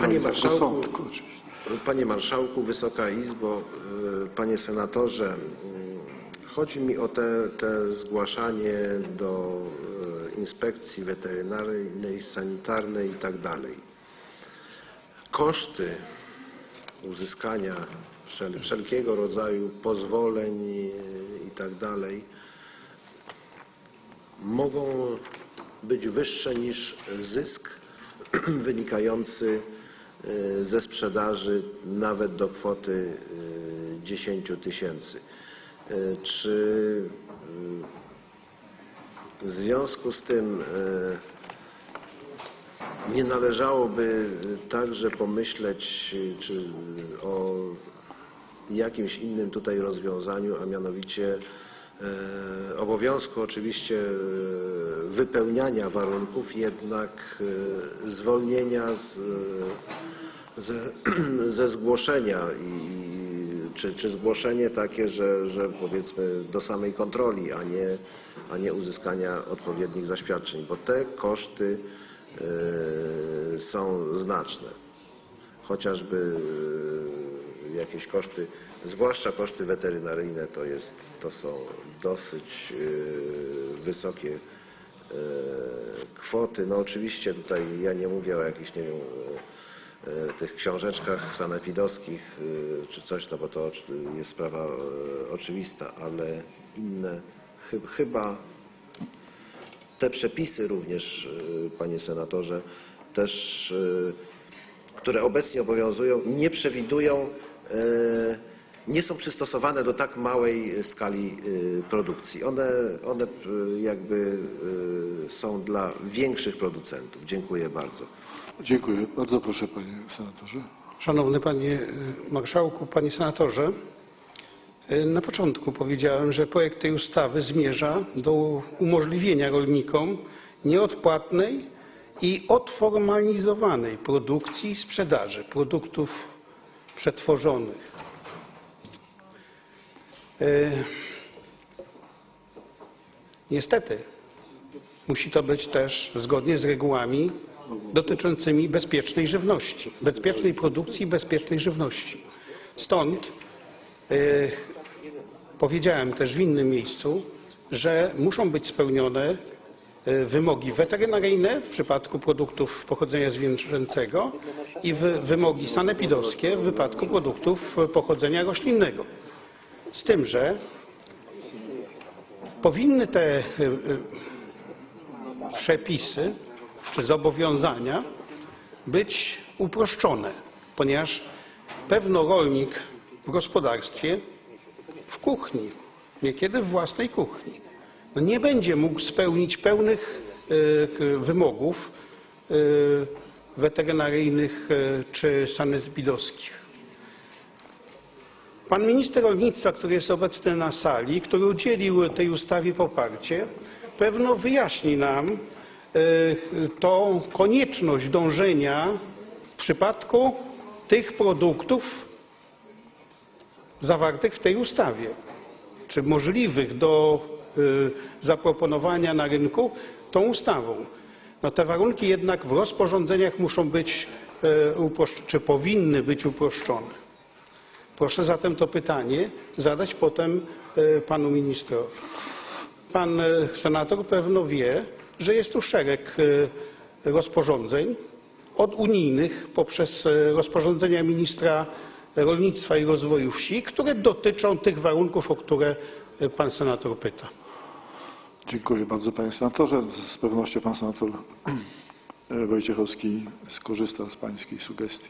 Panie marszałku. Panie Marszałku, Wysoka Izbo, y, Panie Senatorze, y, chodzi mi o te, te zgłaszanie do y, inspekcji weterynaryjnej, sanitarnej i tak. Koszty uzyskania wszel, wszelkiego rodzaju pozwoleń y, i tak mogą być wyższe niż zysk wynikający ze sprzedaży nawet do kwoty y, 10 tysięcy. Y, Czy w związku z tym nie należałoby także pomyśleć czy o jakimś innym tutaj rozwiązaniu, a mianowicie e, obowiązku oczywiście e, wypełniania warunków, jednak e, zwolnienia z, ze, ze zgłoszenia i czy, czy zgłoszenie takie, że, że powiedzmy do samej kontroli, a nie, a nie uzyskania odpowiednich zaświadczeń, bo te koszty e, są znaczne chociażby e, jakieś koszty, zwłaszcza koszty weterynaryjne to, jest, to są dosyć e, wysokie kwoty. No oczywiście tutaj ja nie mówię o jakichś, nie wiem, tych książeczkach sanepidowskich e, czy coś, no bo to jest sprawa e, oczywista, ale inne chy- chyba te przepisy również, panie senatorze, też, które obecnie obowiązują, nie przewidują, nie są przystosowane do tak małej skali y, produkcji. One, one y, jakby są dla większych producentów. Dziękuję bardzo. Dziękuję. Bardzo proszę panie senatorze. Szanowny Panie Marszałku, Panie Senatorze, na początku powiedziałem, że projekt tej ustawy zmierza do umożliwienia rolnikom nieodpłatnej i odformalizowanej produkcji i sprzedaży produktów przetworzonych. Y, Niestety, musi to być też zgodnie z regułami dotyczącymi bezpiecznej żywności, bezpiecznej produkcji bezpiecznej żywności. Stąd e, powiedziałem też w innym miejscu, że muszą być spełnione e, wymogi weterynaryjne w przypadku produktów pochodzenia zwierzęcego i wy- wymogi sanepidowskie w wypadku produktów pochodzenia roślinnego. Z tym, że powinny te e, e, przepisy czy zobowiązania być uproszczone, ponieważ pewno rolnik w gospodarstwie, w kuchni, niekiedy w własnej kuchni, no nie będzie mógł spełnić pełnych e, wymogów weterynaryjnych czy sanepidowskich. Pan minister rolnictwa, który jest obecny na sali, który udzielił tej ustawie poparcie, pewno wyjaśni nam e, tą konieczność dążenia w przypadku tych produktów zawartych w tej ustawie, czy możliwych do e, zaproponowania na rynku tą ustawą. No te warunki jednak w rozporządzeniach muszą być, e, czy powinny być uproszczone. Proszę zatem to pytanie zadać potem e, panu ministrowi. Pan e, senator pewno wie, że jest tu szereg e, rozporządzeń od unijnych poprzez rozporządzenia ministra rolnictwa i rozwoju wsi, które dotyczą tych warunków, o które pan senator pyta. Dziękuję bardzo panie senatorze. Z pewnością pan senator Wojciechowski skorzysta z pańskiej sugestii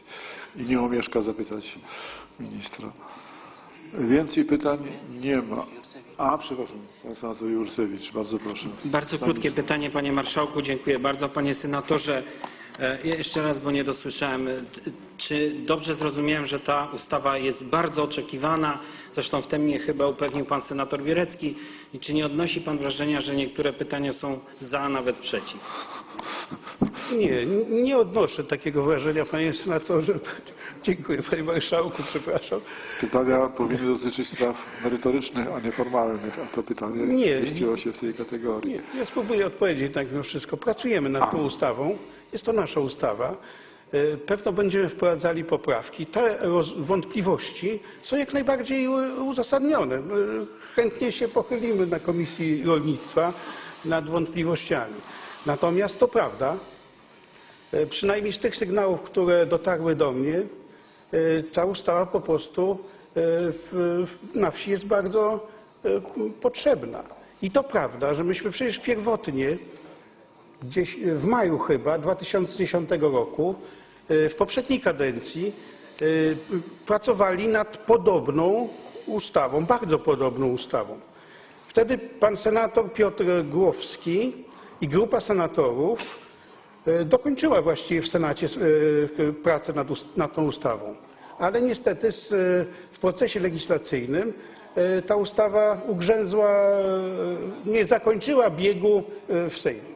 i nie omieszka zapytać ministra. Więcej pytań nie ma. A, przepraszam, pan senator Jursewicz, bardzo proszę. Bardzo krótkie pytanie, panie marszałku. Dziękuję bardzo, panie senatorze. E, Jeszcze raz, bo nie dosłyszałem. E, Czy dobrze zrozumiałem, że ta ustawa jest bardzo oczekiwana? Zresztą w tym mnie chyba upewnił pan senator Wierecki. I czy nie odnosi pan wrażenia, że niektóre pytania są za, a nawet przeciw? Nie, nie odnoszę takiego wrażenia, panie senatorze. Dziękuję, panie marszałku, przepraszam. Pytania powinny dotyczyć spraw merytorycznych, a nie formalnych, a to pytanie Nie. mieściło się w tej kategorii. Nie, ja spróbuję odpowiedzieć tak mimo wszystko. Pracujemy nad tą ustawą. Jest to nasza ustawa. e, pewno będziemy wprowadzali poprawki. Te wątpliwości są jak najbardziej uzasadnione. E, Chętnie się pochylimy na Komisji Rolnictwa nad wątpliwościami. Natomiast to prawda, przynajmniej z tych sygnałów, które dotarły do mnie, e, ta ustawa po prostu e, na wsi jest bardzo e, potrzebna. I to prawda, że myśmy przecież pierwotnie gdzieś w maju chyba 2010 roku e, w poprzedniej kadencji e, pracowali nad podobną ustawą, bardzo podobną ustawą. Wtedy pan senator Piotr Głowski i grupa senatorów e, dokończyła właściwie w Senacie e, pracę nad, nad tą ustawą. Ale niestety z, e, w procesie legislacyjnym e, ta ustawa ugrzęzła, e, nie zakończyła biegu e, w Sejmie.